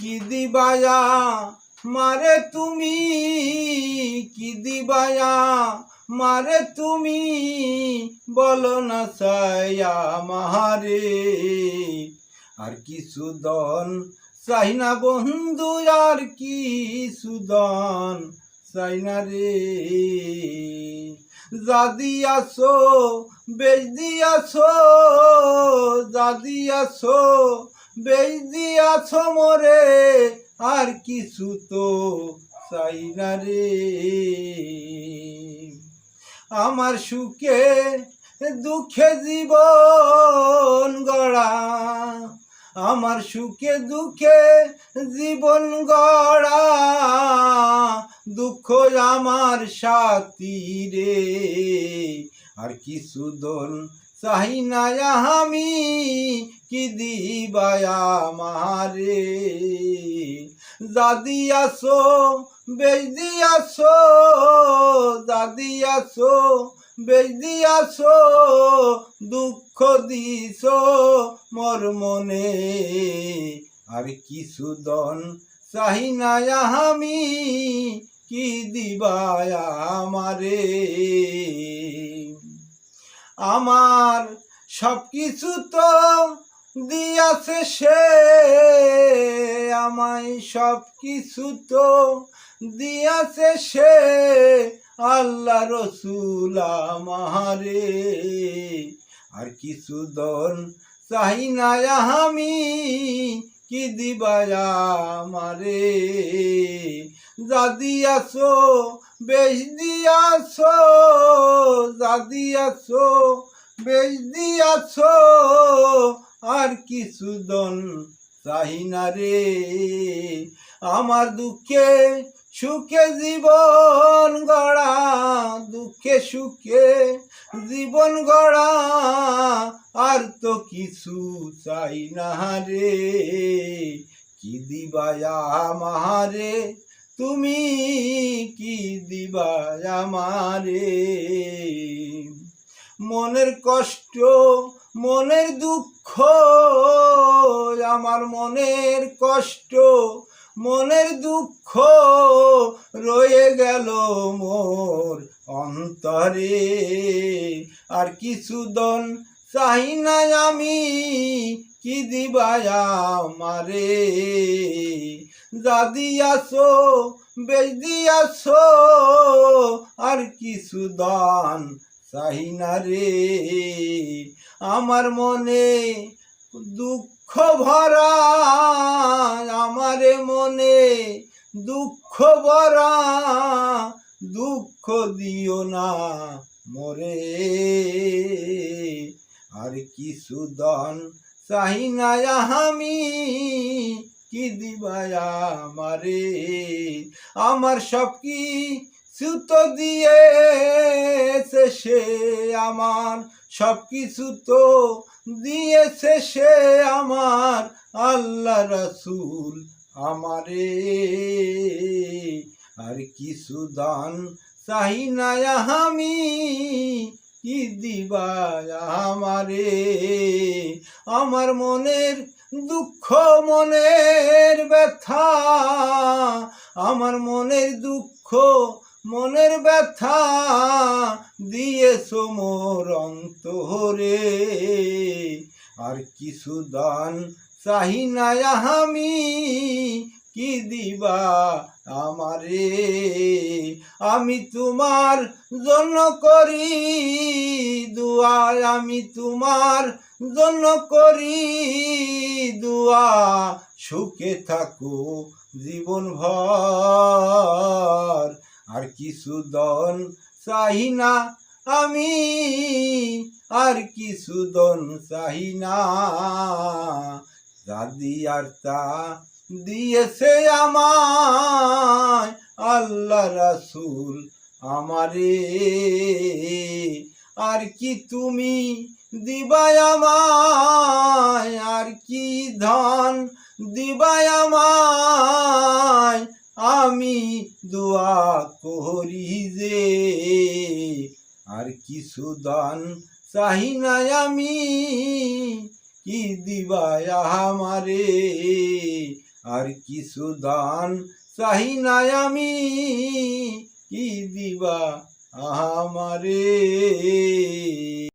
কি দিবায়া মারে তুমি কি দিবায়া মারে তুমি বলো না সায়া মাহারে। আর কি সুদন চাই না বন্ধু, আর কি সুদন চাই না রে। যা দিয়াছো বেচ দিয়াছো, যা দিয়াছো বেচ দিয়াছো মোরে, আর কিছু তো চাই না রে। আমার সুখে, দুঃখে জীবন গড়া। আমার সুখে, দুঃখে জীবন গড়া। দুঃখ আমার সাথী রে, আর কিছু দন চাই না আমি কি দিবায়া মারে দাদি আসো বেচ দিয়াছো দাদি আসো বেচ দিয়াছো দুঃখ দিছো মোর মনে। আর কিছু দন চাই না আমি কি দিবায়া আমারে আমার সব কিছু তো দিয়াছে সে, আমায় সব কিছু তো দিয়াছে সে, আল্লাহ রসুল আমারে। আর কিছু দন চাই না আমি, কি দিবায়া আমারে? যা দিয়াছো বেশ দিয়াছো যা দিয়াছো বেশ দিয়াছো আর কিছু দন চাই না রে। আমার দুঃখে সুখে জীবন গড়া, দুঃখে সুখে জীবন গড়া, আর তো কিছু চাই না রে। কি দিবায়া মারে তুমি কি দিবায়া মারে মনের কষ্ট, মনের দুঃখ, আমার মনের কষ্ট, মনের দুঃখ রয়ে গেল মোর অন্তরে। আর কিছু দন না আমি কি দিবায়া মারে? যা দিয়াছো বেচ দিয়াছো আর কিছু দান চাই না রে। আমার মনে দুঃখ ভরা আমার মনে দুঃখ ভরা দুঃখ দিও না মোরে। আর কি সুদন না আমি? কি দিবায়া আমারে? আমার সব কি সুতো দিয়েছে সে? আমার সব কিছু তো দিয়েছে সে? আমার আল্লাহ রসুল আমারে। আর কিছু দান চাই না আমি? কি দিবা আমারে? আমার মনের দুঃখ, মনের ব্যথা, আমার মনের দুঃখ, মনের ব্যথা দিয়েছ মোর অন্তরে। আর কিছু দান চাই না আমি কি দিবা আমারে? আমি তোমার জন্য করি দুয়া আমি তোমার জন্য করি দুয়া সুখে থাকো জীবন ভর আর কিছু দন চাই না আমি, আর কিছু দন চাই না। দাদি আর তা দিয়েছে আমায় আল্লাহ রাসুল আমারে। আর কি তুমি দিবাই আমায়, আর কি ধন দিবাই আমায়, আমি দোয়া করি যে আর কিছু দান চাই না আমি, কি দিবায় আমারে। আর কিছু দান চাহি নাই আমি। কি দিবা আমারে?